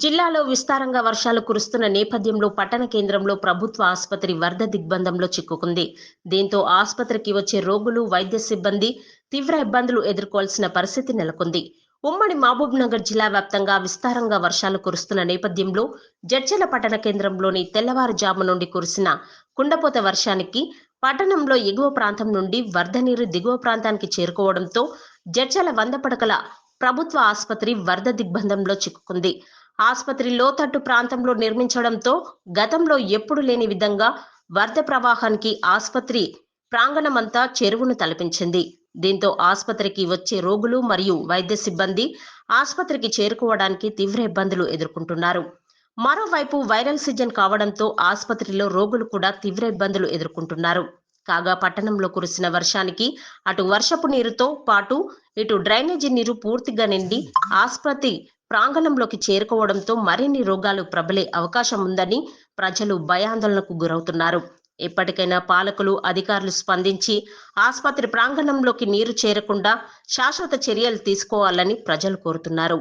జిల్లాలో విస్తారంగా వర్షాలు కురుస్తున్న నేపథ్యంలో పట్టణ కేంద్రంలో ప్రభుత్వ ఆసుపత్రి వరద దిగ్బంధంలో చిక్కుకుంది. దీంతో ఆసుపత్రికి వచ్చే రోగులు వైద్య సిబ్బంది తీవ్ర ఇబ్బందులు ఎదుర్కోవాల్సిన పరిస్థితి నెలకొంది. ఉమ్మడి మహబూబ్ నగర్ జిల్లా వ్యాప్తంగా విస్తారంగా వర్షాలు కురుస్తున్న నేపథ్యంలో జడ్చల పట్టణ కేంద్రంలోని తెల్లవారుజాము నుండి కురిసిన కుండపోత వర్షానికి పట్టణంలో ఎగువ ప్రాంతం నుండి వరద నీరు దిగువ ప్రాంతానికి చేరుకోవడంతో జడ్చల వంద పడకల ప్రభుత్వ ఆసుపత్రి వరద దిగ్బంధంలో చిక్కుకుంది. ఆసుపత్రి లోతట్టు ప్రాంతంలో నిర్మించడంతో గతంలో ఎప్పుడు లేని విధంగా వరద ప్రవాహానికి ఆసుపత్రి ప్రాంగణమంతా చెరువును తలపించింది. దీంతో ఆసుపత్రికి వచ్చే రోగులు మరియు వైద్య సిబ్బంది ఆసుపత్రికి చేరుకోవడానికి తీవ్ర ఇబ్బందులు ఎదుర్కొంటున్నారు. మరోవైపు వైరల్ సీజన్ కావడంతో ఆసుపత్రిలో రోగులు కూడా తీవ్ర ఇబ్బందులు ఎదుర్కొంటున్నారు. కాగా పట్టణంలో కురిసిన వర్షానికి అటు వర్షపు నీరుతో పాటు ఇటు డ్రైనేజీ నీరు పూర్తిగా నిండి ఆసుపత్రి ప్రాంగణంలోకి చేరుకోవడంతో మరిన్ని రోగాలు ప్రబలే అవకాశం ఉందని ప్రజలు భయాందోళనకు గురవుతున్నారు. ఎప్పటికైనా పాలకులు అధికారులు స్పందించి ఆసుపత్రి ప్రాంగణంలోకి నీరు చేరకుండా శాశ్వత చర్యలు తీసుకోవాలని ప్రజలు కోరుతున్నారు.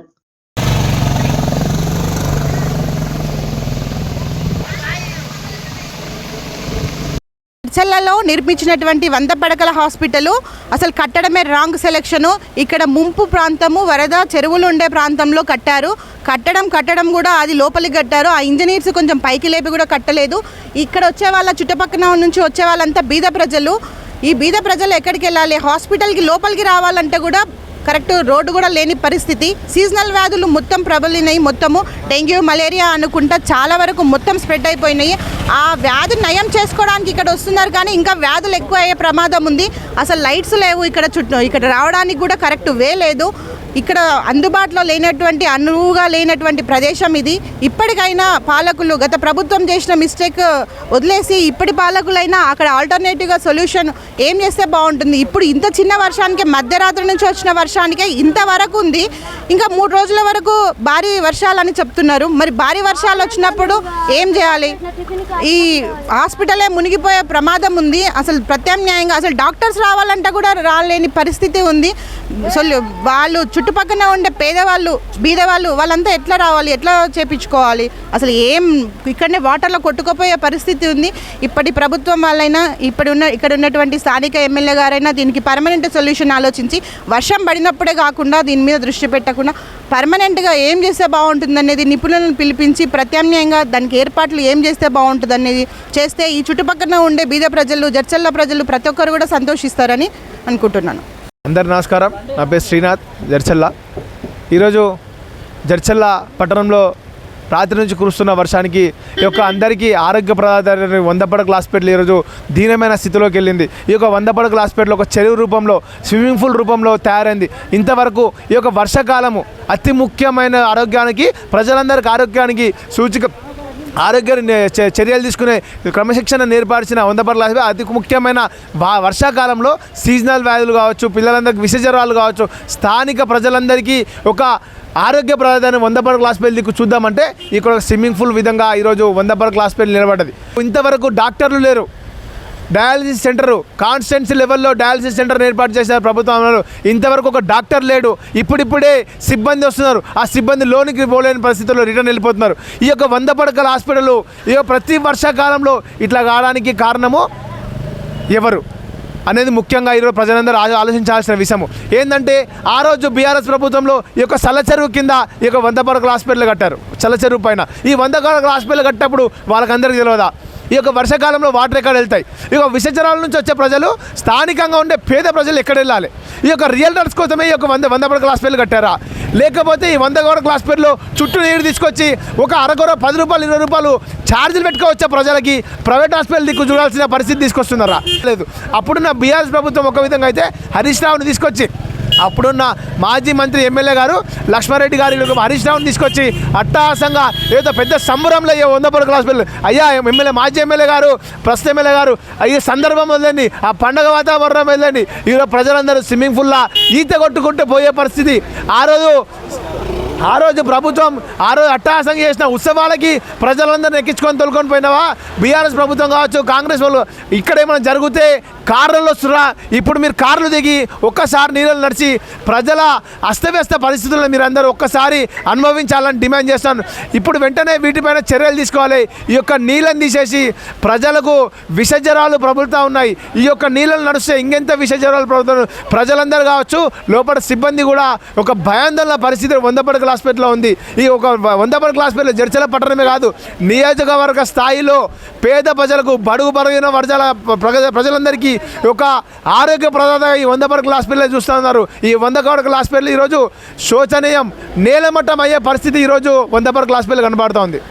చర్చలలో నిర్మించినటువంటి వంద పడకల హాస్పిటల్. అసలు కట్టడమే రాంగ్ సెలెక్షను. ఇక్కడ ముంపు ప్రాంతము వరద చెరువులు ఉండే ప్రాంతంలో కట్టారు. కట్టడం కట్టడం కూడా అది లోపలికి కట్టారు. ఆ ఇంజనీర్స్ కొంచెం పైకి లేపి కూడా కట్టలేదు. ఇక్కడ వచ్చే వాళ్ళ చుట్టుపక్కల నుంచి వచ్చే వాళ్ళంతా బీద ప్రజలు. ఈ బీద ప్రజలు ఎక్కడికి వెళ్ళాలి? హాస్పిటల్కి లోపలికి రావాలంటే కూడా కరెక్ట్ రోడ్డు కూడా లేని పరిస్థితి. సీజనల్ వ్యాధులు మొత్తం ప్రబలినాయి. మొత్తము డెంగ్యూ మలేరియా అనుకుంటా చాలా వరకు మొత్తం స్ప్రెడ్ అయిపోయినాయి. ఆ వ్యాధి నయం చేసుకోవడానికి ఇక్కడ వస్తున్నారు కానీ ఇంకా వ్యాధులు ఎక్కువ అయ్యే ప్రమాదం ఉంది. అసలు లైట్స్ లేవు ఇక్కడ చుట్టూ. ఇక్కడ రావడానికి కూడా కరెక్ట్ వే లేదు. ఇక్కడ అందుబాటులో లేనటువంటి అనువుగా లేనటువంటి ప్రదేశం ఇది. ఇప్పటికైనా పాలకులు గత ప్రభుత్వం చేసిన మిస్టేక్ వదిలేసి ఇప్పటి పాలకులైనా అక్కడ ఆల్టర్నేటివ్గా సొల్యూషన్ ఏం చేస్తే బాగుంటుంది? ఇప్పుడు ఇంత చిన్న వర్షానికి మధ్యరాత్రి నుంచి వచ్చిన వర్షానికే ఇంతవరకు ఉంది. ఇంకా మూడు రోజుల వరకు భారీ వర్షాలని చెప్తున్నారు. మరి భారీ వర్షాలు వచ్చినప్పుడు ఏం చేయాలి? ఈ హాస్పిటలే మునిగిపోయే ప్రమాదం ఉంది. అసలు ప్రత్యామ్నాయంగా అసలు డాక్టర్స్ రావాలంటే కూడా రాలేని పరిస్థితి ఉంది. అసలు వాళ్ళు చుట్టుపక్కన ఉండే పేదవాళ్ళు బీదవాళ్ళు వాళ్ళంతా ఎట్లా రావాలి ఎట్లా చేపించుకోవాలి? అసలు ఏం ఇక్కడనే వాటర్లో కొట్టుకుపోయే పరిస్థితి ఉంది. ఇప్పటి ప్రభుత్వం వాళ్ళైనా ఇప్పుడు ఉన్న ఇక్కడ ఉన్నటువంటి స్థానిక ఎమ్మెల్యే గారైనా దీనికి పర్మనెంట్ సొల్యూషన్ ఆలోచించి వర్షం పడినప్పుడే కాకుండా దీని మీద దృష్టి పెట్టకుండా పర్మనెంట్గా ఏం చేస్తే బాగుంటుంది అనేది నిపుణులను పిలిపించి ప్రత్యామ్నాయంగా దానికి ఏర్పాట్లు ఏం చేస్తే బాగుంటుంది అనేది చేస్తే ఈ చుట్టుపక్కన ఉండే బీద ప్రజలు జడ్చల్ల ప్రజలు ప్రతి ఒక్కరు కూడా సంతోషిస్తారని అనుకుంటున్నాను. అందరు నమస్కారం. నా పేరు శ్రీనాథ్ జర్చల్లా ఈరోజు జర్చల్లా పట్టణంలో రాత్రి నుంచి కురుస్తున్న వర్షానికి ఈ యొక్క అందరికీ ఆరోగ్య ప్రదాత వంద పడకల హాస్పిటల్ ఈరోజు దీనమైన స్థితిలోకి వెళ్ళింది. ఈ యొక్క వంద పడకల హాస్పిటల్ ఒక చెరువు రూపంలో స్విమ్మింగ్ పూల్ రూపంలో తయారైంది. ఇంతవరకు ఈ యొక్క వర్షాకాలము అతి ముఖ్యమైన ఆరోగ్యానికి ప్రజలందరికీ ఆరోగ్యానికి సూచిక ఆరోగ్య చర్యలు తీసుకునే క్రమశిక్షణ నేర్పాల్సిన వందపర్ల అతి ముఖ్యమైన వర్షాకాలంలో సీజనల్ వ్యాధులు కావచ్చు పిల్లలందరికీ విష జ్వరాలు కావచ్చు స్థానిక ప్రజలందరికీ ఒక ఆరోగ్య ప్రదాన్ని వంద పడక హాస్పిటల్ దిక్కు చూద్దామంటే ఇక్కడ స్విమ్మింగ్ పూల్ విధంగా ఈరోజు వందపర పడక హాస్పిటల్ నిలబడ్డది. ఇంతవరకు డాక్టర్లు లేరు. డయాలసిస్ సెంటర్ కాన్స్టెన్సీ లెవెల్లో డయాలసిస్ సెంటర్ ఏర్పాటు చేశారు ప్రభుత్వం అన్నారు ఇంతవరకు ఒక డాక్టర్ లేడు. ఇప్పుడిప్పుడే సిబ్బంది వస్తున్నారు. ఆ సిబ్బంది లోనికి పోలేని పరిస్థితుల్లో రిటర్న్ వెళ్ళిపోతున్నారు. ఈ యొక్క వంద పడకల హాస్పిటల్ ఈ యొక్క ప్రతి వర్షాకాలంలో ఇట్లా కావడానికి కారణము ఎవరు? అనేది ముఖ్యంగా ఈరోజు ప్రజలందరూ ఆలోచించాల్సిన విషయము. ఏంటంటే ఆ రోజు బీఆర్ఎస్ ప్రభుత్వంలో ఈ యొక్క చల్లచెరువు కింద ఈ యొక్క వంద పడకల హాస్పిటల్ కట్టారు. చల్లచెరువు పైన. ఈ వంద పడకల హాస్పిటల్ కట్టినప్పుడు వాళ్ళకందరికీ తెలియదా ఈ యొక్క వర్షాకాలంలో వాటర్ ఎక్కడ వెళ్తాయి? ఈ యొక్క విసర్జనాల నుంచి వచ్చే ప్రజలు స్థానికంగా ఉండే పేద ప్రజలు ఎక్కడ వెళ్ళాలి? ఈ యొక్క రియల్టర్స్ కోసమే ఈ యొక్క వంద వంద క్లాస్ హాస్పిటల్ కట్టారా? లేకపోతే ఈ వంద పడకల హాస్పిటల్లో చుట్టూ నీరు తీసుకొచ్చి ఒక అరకొర పది రూపాయలు ఇరవై రూపాయలు ఛార్జీలు పెట్టుకోవచ్చా ప్రజలకి? ప్రైవేట్ హాస్పిటల్ దిక్కు చూడాల్సిన పరిస్థితి తీసుకొస్తున్నారా? లేదు. అప్పుడున్న బీఆర్ఎస్ ప్రభుత్వం ఒక విధంగా అయితే హరీష్ రావుని తీసుకొచ్చి అప్పుడున్న మాజీ మంత్రి ఎమ్మెల్యే గారు లక్ష్మారెడ్డి గారి హరీష్ రావుని తీసుకొచ్చి అట్టహాసంగా ఏదో పెద్ద సంబరంలో అయ్యే వంద పడకల హాస్పిటల్ అయ్యా ఎమ్మెల్యే మాజీ ఎమ్మెల్యే గారు ప్రస్తుత ఎమ్మెల్యే గారు ఈ సందర్భం వదిలేండి ఆ పండగ వాతావరణం వదిలేండి. ఈరోజు ప్రజలందరూ స్విమ్మింగ్ పూల్లా ఈత కొట్టుకుంటూ పోయే పరిస్థితి. ఆ రోజు ఆ రోజు ప్రభుత్వం ఆ రోజు అట్టహాసంగా చేసిన ఉత్సవాలకి ప్రజలందరిని ఎక్కించుకొని తొలుకొని పోయినావా? బీఆర్ఎస్ ప్రభుత్వం కావచ్చు కాంగ్రెస్ వాళ్ళు ఇక్కడ ఏమైనా జరిగితే కార్లలో సురా ఇప్పుడు మీరు కార్లు దిగి ఒక్కసారి నీళ్ళు నడిచి ప్రజల అస్తవ్యస్త పరిస్థితులను మీరు అందరూ ఒక్కసారి అనుభవించాలని డిమాండ్ చేస్తాను. ఇప్పుడు వెంటనే వీటిపైన చర్యలు తీసుకోవాలి. ఈ యొక్క నీళ్ళని తీసేసి ప్రజలకు విషజ్వరాలు ప్రభుత్వం ఉన్నాయి. ఈ యొక్క నీళ్ళను నడిస్తే ఇంకెంత విషజ్వరాలు ప్రభుత్వం ప్రజలందరూ కావచ్చు లోపల సిబ్బంది కూడా ఒక భయాందోళన పరిస్థితి వందపడకల హాస్పిటల్లో ఉంది. ఈ ఒక వందపడకల హాస్పిటల్ జడ్చల పట్టణమే కాదు నియోజకవర్గ స్థాయిలో పేద ప్రజలకు బడుగు బరుగిన వర్గాల ప్రజ- ప్రజలందరికీ ఒక ఆరోగ్య ఈ వంద పడకల హాస్పిటల్ చూస్తున్నారు ఈ వంద పడకల హాస్పిటల్ ఈరోజు శోచనీయం నేలమట్టం అయ్యే పరిస్థితి ఈరోజు వంద పడకల హాస్పిటల్ కనబడుతోంది